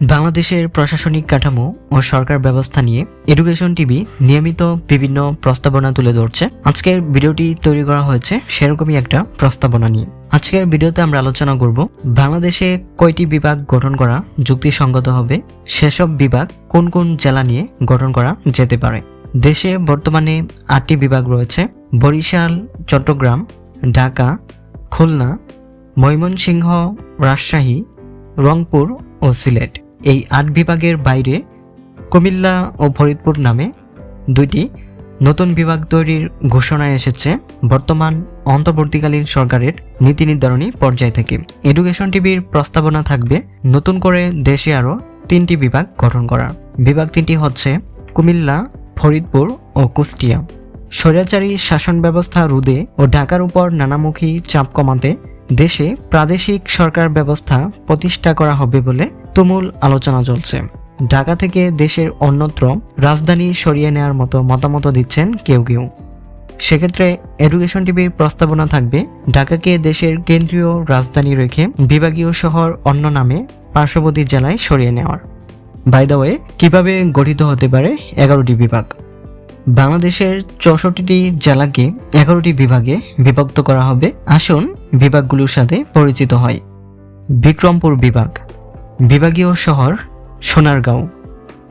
বাংলাদেশের প্রশাসনিক কাঠামো ও সরকার ব্যবস্থা নিয়ে এডুকেশন টিভি নিয়মিত বিভিন্ন প্রস্তাবনা তুলে ধরছে। আজকের ভিডিওটি তৈরি করা হয়েছে সেরকমই একটা প্রস্তাবনা নিয়ে। আজকের ভিডিওতে আমরা আলোচনা করব, বাংলাদেশে কয়টি বিভাগ গঠন করা যুক্তিসঙ্গত হবে? সেসব বিভাগ কোন কোন জেলা নিয়ে গঠন করা যেতে পারে? দেশে বর্তমানে আটটি বিভাগ রয়েছে, বরিশাল, চট্টগ্রাম, ঢাকা, খুলনা, ময়মনসিংহ, রাজশাহী, রংপুর ও সিলেট। এই আট বিভাগের বাইরে কুমিল্লা ও ফরিদপুর নামে দুইটি নতুন বিভাগ তৈরির ঘোষণা এসেছে বর্তমান অন্তর্বর্তীকালীন সরকারের নীতি নির্ধারণী পর্যায় থেকে। এডুকেশন টিভির প্রস্তাবনা থাকবে নতুন করে দেশে আরও তিনটি বিভাগ গঠন করা। বিভাগ তিনটি হচ্ছে কুমিল্লা, ফরিদপুর ও কুষ্টিয়া। স্বৈরাচারী শাসন ব্যবস্থা রোধে ও ঢাকার উপর নানামুখী চাপ কমাতে দেশে প্রাদেশিক সরকার ব্যবস্থা প্রতিষ্ঠা করা হবে বলে তুমুল আলোচনা চলছে। ঢাকা থেকে দেশের অন্যত্র রাজধানী সরিয়ে নেওয়ার মতো মতামত দিচ্ছেন কেউ কেউ। সেক্ষেত্রে এডুকেশন টিভির প্রস্তাবনা থাকবে, ঢাকাকে দেশের কেন্দ্রীয় রাজধানী রেখে বিভাগীয় শহর অন্য নামে পার্শ্ববর্তী জেলায় সরিয়ে নেওয়ার। বাই দ্য ওয়ে কীভাবে গঠিত হতে পারে এগারোটি বিভাগ? বাংলাদেশের চৌষট্টিটি জেলাকে এগারোটি বিভাগে বিভক্ত করা হবে। আসুন বিভাগগুলোর সাথে পরিচিত হয় বিক্রমপুর বিভাগ। বিভাগীয় শহর সোনারগাঁও।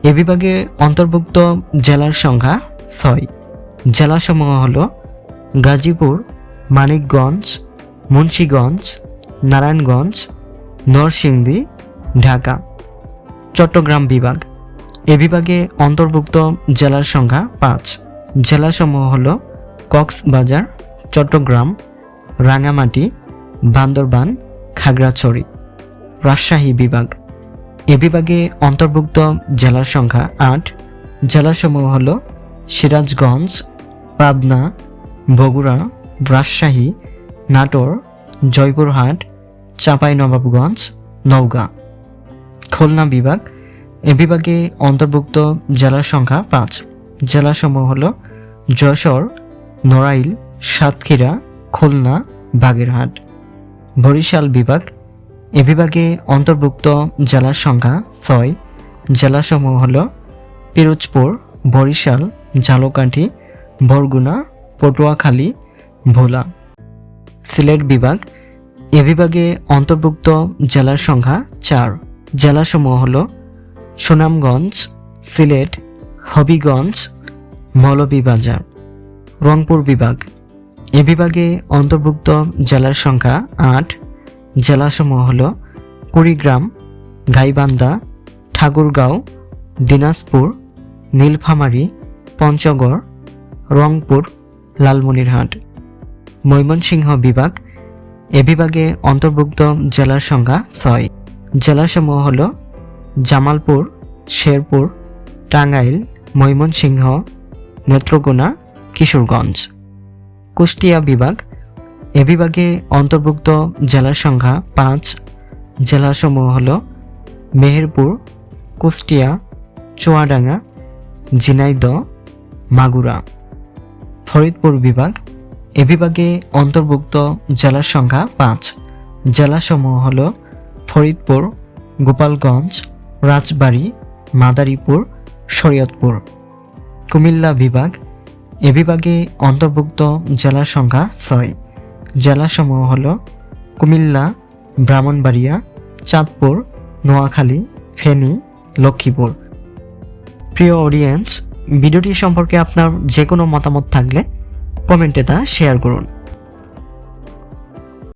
এ বিভাগে অন্তর্ভুক্ত জেলার সংখ্যা ছয়। জেলাসমূহ হল গাজীপুর, মানিকগঞ্জ, মুন্সীগঞ্জ, নারায়ণগঞ্জ, নরসিংদী, ঢাকা। চট্টগ্রাম বিভাগ। এ বিভাগে অন্তর্ভুক্ত জেলার সংখ্যা পাঁচ। জেলাসমূহ হল কক্সবাজার, চট্টগ্রাম, রাঙামাটি, বান্দরবান, খাগড়াছড়ি। রাজশাহী বিভাগ। এ বিভাগে অন্তর্ভুক্ত জেলার সংখ্যা আট। জেলাসমূহ হল সিরাজগঞ্জ, পাবনা, বগুড়া, রাজশাহী, নাটোর, জয়পুরহাট, চাঁপাইনবাবগঞ্জ, নওগাঁ। খুলনা বিভাগ। এ বিভাগে অন্তর্ভুক্ত জেলার সংখ্যা পাঁচ। জেলাসমূহ হল যশোর, নড়াইল, সাতক্ষীরা, খুলনা, বাগেরহাট। বরিশাল বিভাগ। এ বিভাগে অন্তর্ভুক্ত জেলার সংখ্যা ছয়। জেলাসমূহ হল পিরোজপুর, বরিশাল ঝালকাঠি বরগুনা, পটুয়াখালী, ভোলা। সিলেট বিভাগ, এ বিভাগে অন্তর্ভুক্ত জেলার সংখ্যা চার। জেলাসমূহ হল সুনামগঞ্জ, সিলেট, হবিগঞ্জ, মৌলভীবাজার। রংপুর বিভাগ, এ বিভাগে অন্তর্ভুক্ত জেলার সংখ্যা আট। জেলাসমূহ হল কুড়িগ্রাম, গাইবান্ধা, ঠাকুরগাঁও, দিনাজপুর, নীলফামারী, পঞ্চগড়, রংপুর, লালমনিরহাট। ময়মনসিংহ বিভাগ, এ বিভাগে অন্তর্ভুক্ত জেলার সংখ্যা ছয়। জেলাসমূহ হল জামালপুর, শেরপুর, টাঙ্গাইল, ময়মনসিংহ, নেত্রকোনা, কিশোরগঞ্জ। কুষ্টিয়া বিভাগ এ বিভাগে অন্তর্ভুক্ত জেলার সংখ্যা পাঁচ। জেলাসমূহ হল মেহেরপুর, কুষ্টিয়া, চুয়াডাঙ্গা, ঝিনাইদহ, মাগুরা। ফরিদপুর বিভাগ, এ বিভাগে অন্তর্ভুক্ত জেলার সংখ্যা পাঁচ। জেলাসমূহ হল ফরিদপুর, গোপালগঞ্জ, রাজবাড়ী, মাদারীপুর, শরীয়তপুর। কুমিল্লা বিভাগ, এ বিভাগে অন্তর্ভুক্ত জেলার সংখ্যা ছয়। জেলাসমূহ হল কুমিল্লা, ব্রাহ্মণবাড়িয়া, চাঁদপুর, নোয়াখালী, ফেনী, লক্ষ্মীপুর। প্রিয় অডিয়েন্স ভিডিওটি সম্পর্কে আপনার যে কোনো মতামত থাকলে কমেন্টে তা শেয়ার করুন।